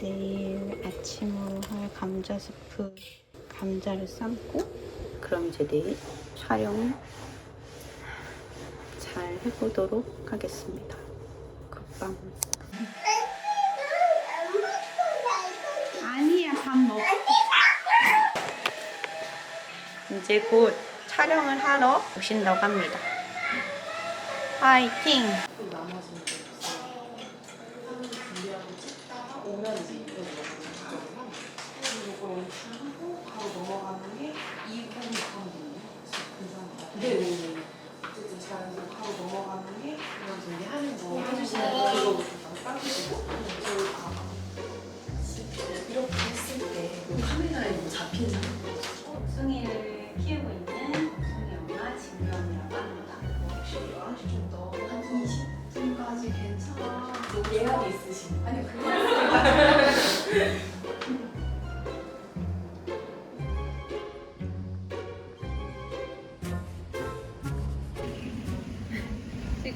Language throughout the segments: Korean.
내일 아침으로 할 감자 스프 감자를 삶고 그럼 이제 내일 촬영 잘 해보도록 하겠습니다. 굿밤. 아니야 밥 먹. 이제 곧 촬영을 하러 오신다고 합니다. 파이팅!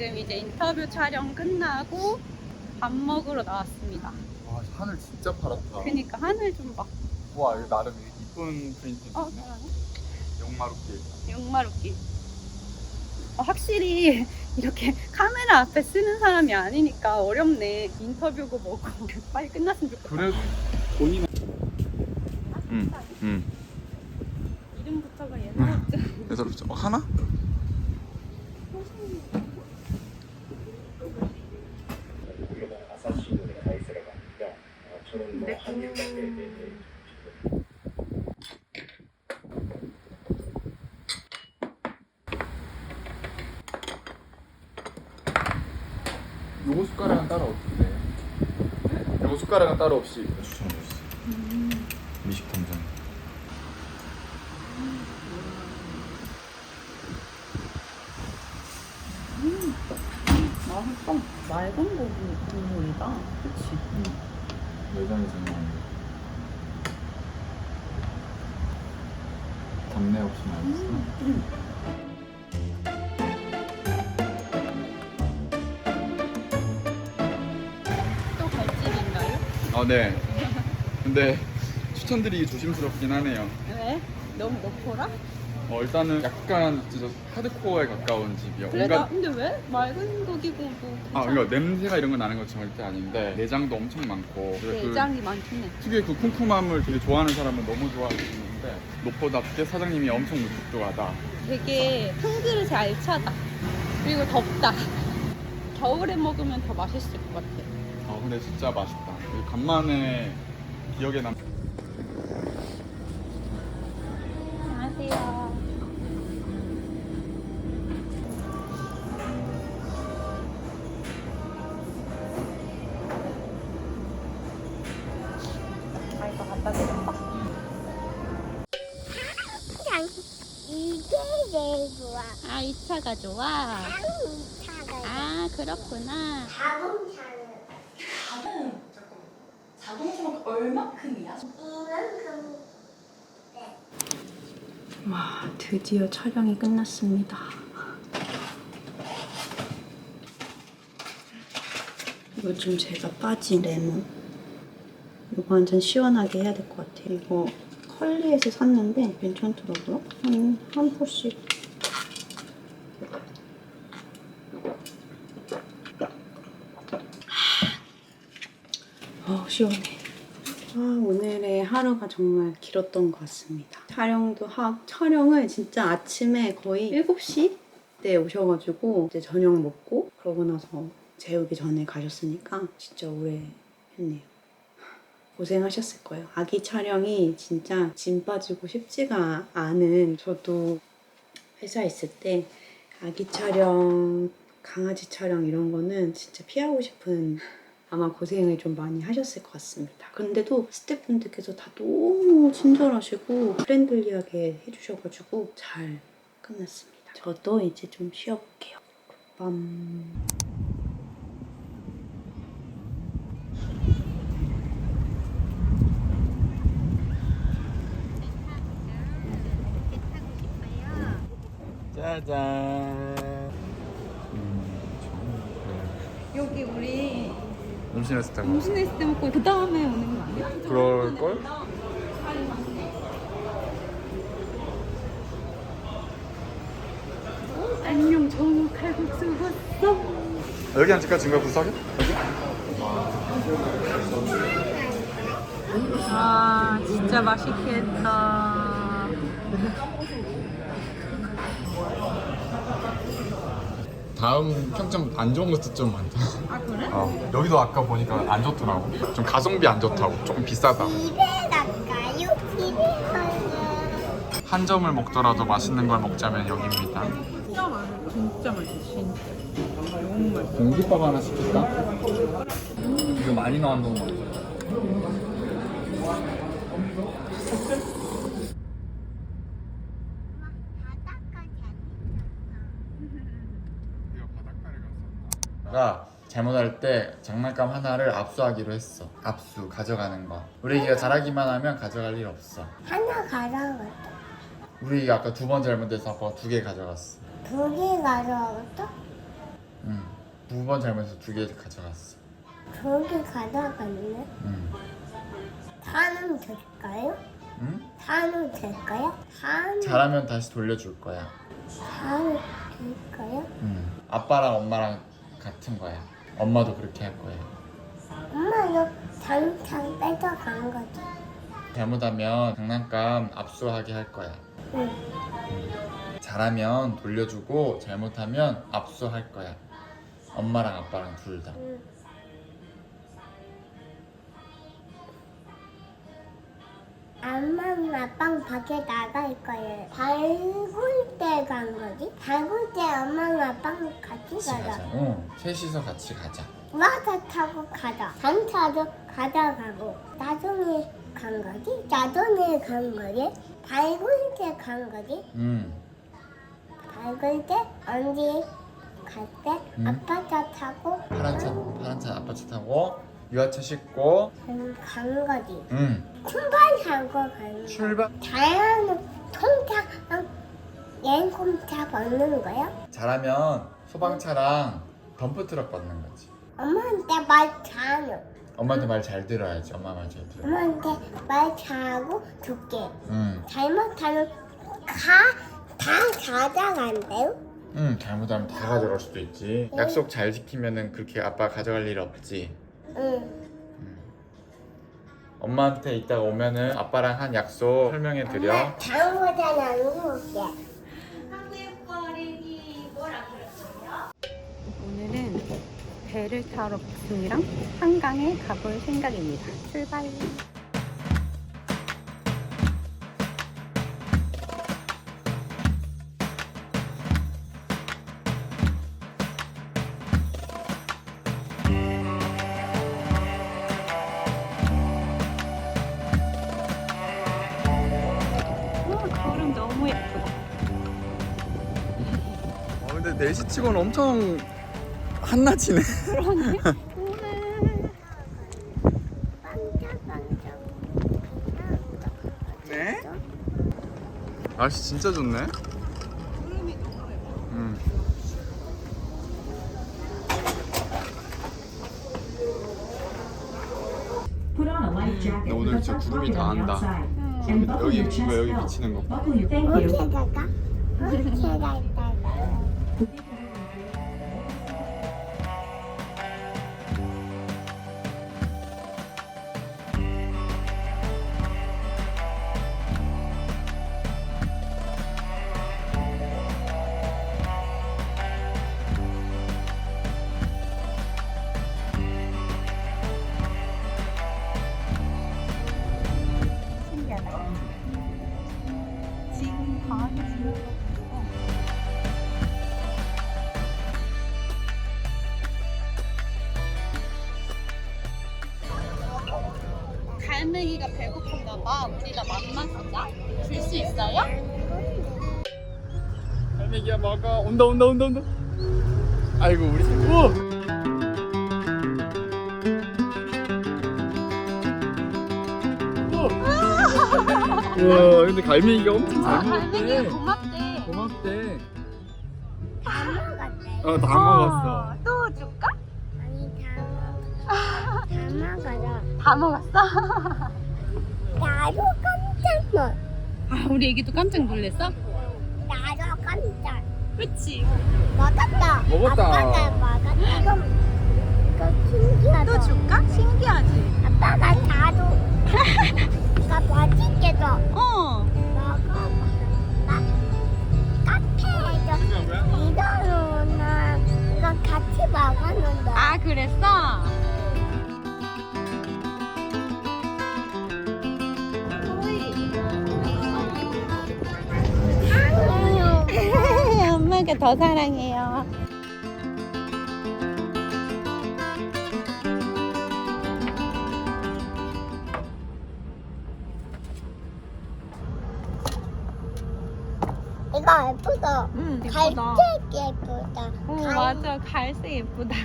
지금 이제 인터뷰 촬영 끝나고 밥 먹으러 나왔습니다. 와 하늘 진짜 파랗다. 그니까 하늘 좀 봐. 와 이거 나름 이쁜 프린팅이네. 어, 잘하네. 용마루길. 용마루기. 어, 확실히 이렇게 카메라 앞에 쓰는 사람이 아니니까 어렵네. 인터뷰고 뭐고 빨리 끝났으면 좋겠다. 그래도 본인. 응, 응. 이름부터가 예사롭지 않아. 그래서 어, 하나? 요거 숟가락은 따로 없는데. 요거 숟가락은 따로 없이 추천해줬어. 미식 통장. 맛있어. 맑은 고기 국물이다. 그치? 내장이 장난 아니야. 잡내 없이 맛있어. 또 갈집인가요? 아 네. 근데 추천드리기 조심스럽긴 하네요. 왜? 너무 높아라? 어, 일단은 약간 진짜 하드코어에 가까운 나, 온갖 근데 왜? 맑은 고기고 뭐. 아 이거 냄새가 이런 거 나는 건 절대 아닌데 내장도 엄청 많고 그 내장이 많긴 해. 특유의 그 쿰쿰함을 되게 좋아하는 사람은 너무 있는데 무엇보다 사장님이 엄청 무뚝뚝하다. 되게 한 그릇에 알차다. 그리고 덥다. 겨울에 먹으면 더 맛있을 것 같아. 아 근데 진짜 맛있다. 이 간만에 기억에 남. 자동차는 자동차가 얼마큼이야? 이만큼 와, 드디어 촬영이 끝났습니다. 요즘 제가 빠진 레몬. 이거 완전 시원하게 해야 될 것 같아요. 이거 컬리에서 샀는데 괜찮더라고요. 한, 한 포씩. 어, 시원해. 아, 오늘의 하루가 정말 길었던 것 같습니다. 촬영도 하고, 촬영을 진짜 아침에 거의 7시 때 오셔가지고 이제 저녁 먹고 그러고 나서 재우기 전에 가셨으니까 진짜 오래 했네요. 고생하셨을 거예요. 아기 촬영이 진짜 짐 빠지고 쉽지가 않은 저도 회사 있을 때 아기 촬영, 강아지 촬영 이런 거는 진짜 피하고 싶은 아마 고생을 좀 많이 하셨을 것 같습니다. 근데도 스태프분들께서 다 너무 친절하시고 프렌들리하게 해주셔가지고 잘 끝났습니다. 저도 이제 좀 쉬어볼게요. 빰. 짜잔. 여기 우리 임신했을 때 먹었어. 임신했을 때 먹고 그 다음에 오는 거 아니야? 그럴 걸? 안녕 정우 칼국수 왔어. 여기 앉을까? 지금? 여기? 와 진짜 맛있겠다. 다음 평점 안 좋은 것도 좀 많다. 아 그래? 어, 여기도 아까 보니까 안 좋더라고. 좀 가성비 안 좋다고. 조금 비싸다. 집에 갈까요? 집에 가요. 한 점을 먹더라도 맛있는 걸 먹자면 여기입니다. 진짜 맛있어. 진짜 맛있어. 진짜. 너무 맛있어. 공깃밥 하나 시킬까? 이거 많이 나왔는 거 같아. 가 잘못할 때 장난감 하나를 압수하기로 했어. 압수 가져가는 거. 우리 애기가 잘하기만 하면 가져갈 일 없어. 하나 가져갔다. 우리 애기 아까 두 번 잘못해서 아빠가 두 개 가져갔어. 두 개 가져갔다? 응. 두 번 잘못해서 두 개 가져갔어. 두 개 가져갔네. 응. 다는 될까요? 응? 다는 될까요? 다는 잘하면 다시 돌려줄 거야. 다는 될까요? 응. 아빠랑 엄마랑 같은 거야. 엄마도 그렇게 할 거야. 엄마 이거 장창 뺏어간 거지. 잘못하면 장난감 압수하게 할 거야. 응. 잘하면 돌려주고 잘못하면 압수할 거야. 엄마랑 아빠랑 둘 다. 응. 엄마는 아빠는 밖에 나갈 거예요. 발굴 때 간 거지? 발굴 때 엄마는 아빠는 같이 같이 가자. 가자. 응. 셋이서 같이 가자. 와서 타고 가자. 단차도 가져가고. 나중에 간 거지? 나중에 간 거지? 발굴 때 간 거지? 응. 발굴 때 언제 갈때 응. 아빠 차 타고 파란 차, 파란 차 아빠 차 타고 유아차 싣고. 음, 간 거지. 응. 출발하고 가는 거. 출발. 다양한 통차, 랭콤차 받는 거야? 잘하면 소방차랑 덤프트럭 받는 거지. 엄마한테 말 잘하면. 엄마한테 말 잘 들어야지. 엄마 말 잘 들어. 엄마한테 말 잘하고 줄게. 응. 잘못하면 가, 다 가져간대요? 응. 잘못하면 다 가져갈 수도 있지. 약속 잘 지키면은 그렇게 아빠 가져갈 일 없지. 응. 엄마한테 이따가 오면은 아빠랑 한 약속 설명해 드려. 엄마 다음보다 나누고 올게. 오늘은 배를 타러 북순이랑 한강에 가볼 생각입니다. 출발. 4시 치고는 엄청 한낮이네. 반짝반짝. 네? 날씨 진짜 좋네. 응. 근데 오늘 진짜 구름이 다 안다. 여기 이거 여기 비치는 거. 봐. 어디다가? 어디다가? 신 봐. 우리가 맘만 사자. 줄수 있어요? 할매기야 먹어. 온다 온다 온다 온다. 아이고 우리 새- 우와. 우와. 근데 갈매기가 엄청 잘 먹었대. 고맙대. 고맙대. 다 먹었대. 어다 먹었어. 또 줄까? 아니 다 먹었어. 먹어요. 다 먹었어? 나도 깜짝 놀. 아, 우리 애기도 깜짝 놀랐어? 나도 깜짝. 그치? 먹었다. 먹었다. 아빠가 먹었다. 이거 이거 신기하다. 또 줄까? 신기하지? 아빠가 나도. 이거 맛있겠어. 어. 먹어봐. 나 카페에서 이거로나 이거 같이 먹었는데. 아, 그랬어? 엄마가 더 사랑해요. 이거 예쁘다. 응, 갈색 예쁘다. 어, 맞아. 갈색 예쁘다.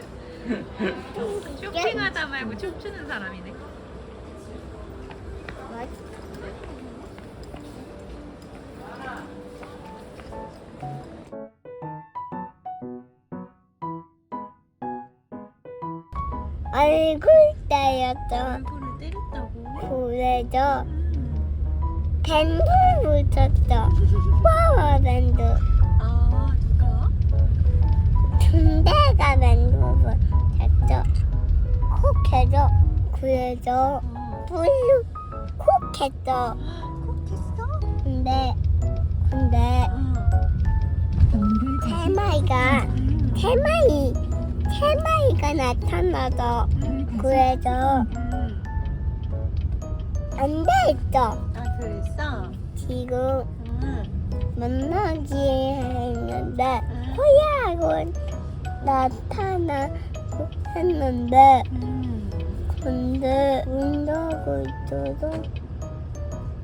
쇼핑하다 말고 춤추는 사람이네. 얼굴 때였어. 얼굴을 때렸다고? 그래서 밴드 붙였어. 파워밴드. 밴드 붙였어. 콕 그래서 어. 블루 콕 했어. 꼭 했어? 근데 근데 응. 테마이가 테마이 테마이가 나타나서 그래서 응. 안. 아, 그랬어? 지금 응. 만나기 했는데 응. 호야 하고 나타나고 했는데 응. 근데 운다고 있어서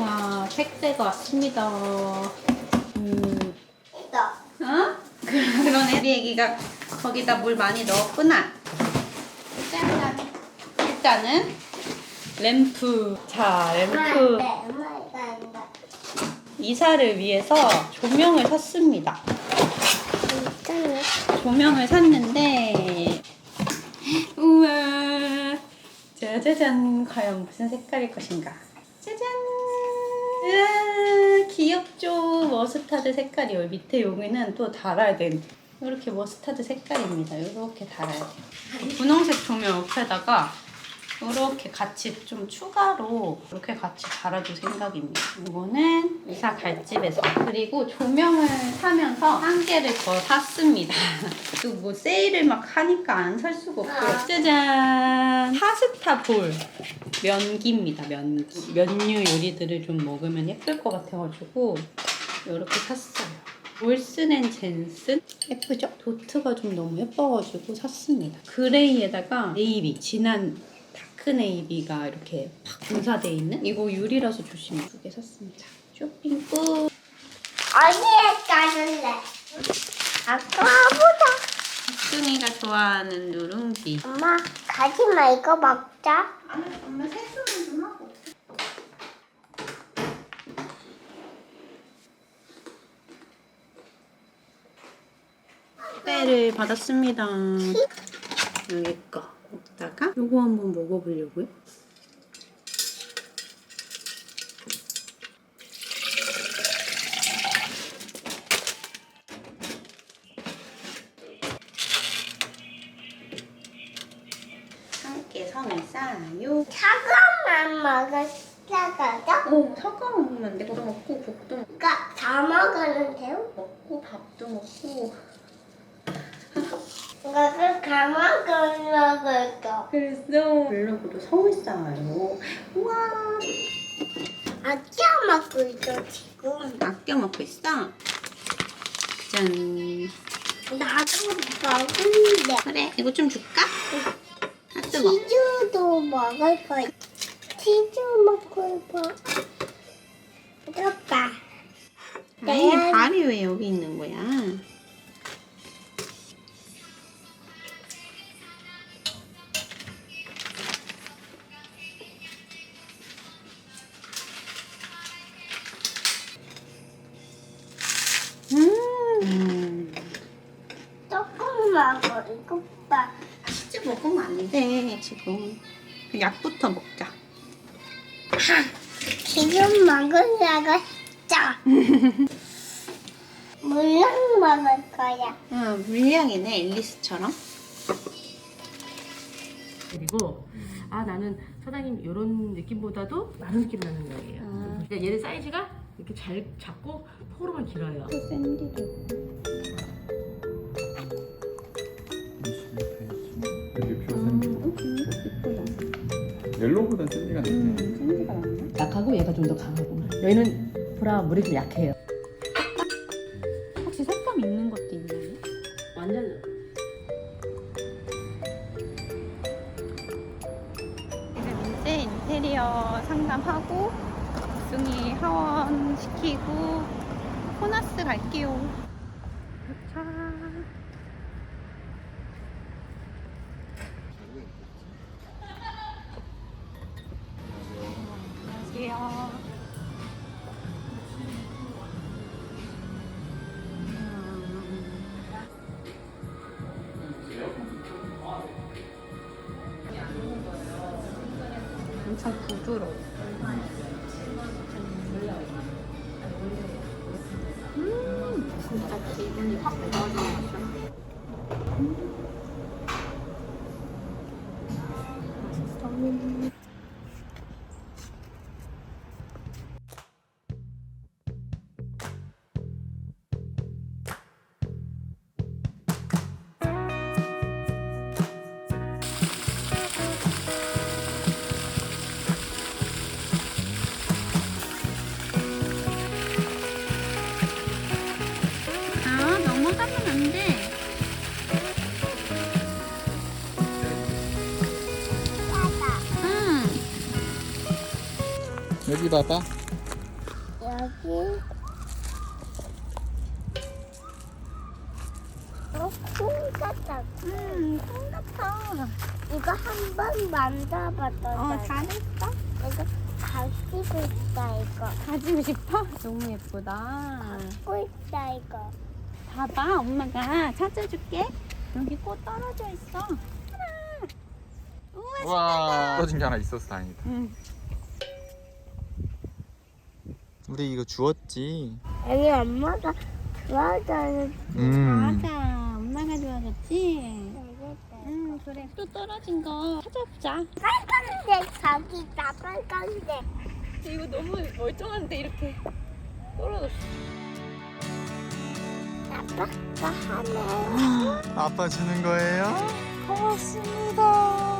와, 택배가 왔습니다. 음. 있어. 어? 그러네. 우리 애기가 거기다 물 많이 넣었구나. 짠. 일단은 램프. 자, 램프. 네, 엄마가 안 돼. 이사를 위해서 조명을 샀습니다. 조명을 샀는데 우와 짜자잔. 과연 무슨 색깔일 것인가? 짜잔! 우와 귀엽죠? 머스타드 색깔이 여기 밑에 여기는 또 달아야 돼 이렇게 머스타드 색깔입니다. 이렇게 달아야 돼요 분홍색 조명 옆에다가 이렇게 같이 좀 추가로 이렇게 같이 달아줄 생각입니다. 이거는 이사 갈 집에서 그리고 조명을 사면서 한 개를 더 샀습니다. 또 뭐 세일을 막 하니까 안 살 수가 없고요. 짜잔 파스타 볼 면기입니다. 면기 면류 요리들을 좀 먹으면 예쁠 것 같아가지고 이렇게 샀어요. 올스넨 젠슨 예쁘죠? 도트가 좀 너무 예뻐가지고 샀습니다. 그레이에다가 네이비 진한 다크 네이비가 이렇게 팍 분사돼 있는 이거 유리라서 조심히 두 개 샀습니다. 쇼핑 끝. 어디에 가줄래? 아까보다. 뚱이가 좋아하는 누룽지. 엄마 가지 마 이거 먹자. 아니 엄마 세수는 좀 하고. 택배를 받았습니다. 여기 거 먹다가 요거 한번 먹어보려고요. 함께 성을 쌓아요. 사과만 먹었다가도 오, 사과 먹으면 안 돼. 국도 먹고 국도 먹고. 그러니까 다 먹었는데요? 먹고 밥도 먹고 이거를 가만 거. 그래서 블로그도 성을 쌓아요 우와 아껴 먹고 있어 지금. 아껴 먹고 있어 짠 나도 먹는데. 그래 이거 좀 줄까? 아 뜨거 치즈도 먹을 거. 치즈 먹을 거. 이거 봐. 아니 발이 왜 여기 있는 거야 먹어. 이거 봐. 치즈 먹으면 안 돼, 지금. 그 약부터 먹자. 지금 먹으려고 짜. 물랑 먹을 거야. 응, 물량이네, 앨리스처럼. 그리고 아 나는 사장님 이런 느낌보다도 마른 느낌 나는 거예요. 아. 그러니까 얘는 사이즈가 이렇게 잘 잡고 포로만 길어요. 샌디도. 옐로우보다 샌디가 낫네. 샌디가 낫나? 약하고 얘가 좀 더 강하고. 얘는 보라 물이 좀 약해요. 안녕하세요. 엄청 부드러워. 여기 봐봐. 여기. 어, 콩 같다. 응, 콩 같아. 이거 한 번 만져봤다. 어, 잘했어. 이거 가지고 있다, 이거. 가지고 싶어? 너무 예쁘다. 갖고 있다, 이거. 봐봐, 엄마가 찾아줄게. 여기 꽃 떨어져 있어. 우와, 와. 떨어진 게 하나 있어서 다행이다. 응. 우리 이거 주웠지. 아니, 엄마가 좋아하는 음. 맞아. 엄마가? 응, 그래. 또 떨어진 거 찾아보자. 빨간색 저기다, 빨간색. 이거 너무 멀쩡한데, 이렇게 떨어졌어. 아빠가 하네. 아빠 주는 거예요? 고맙습니다.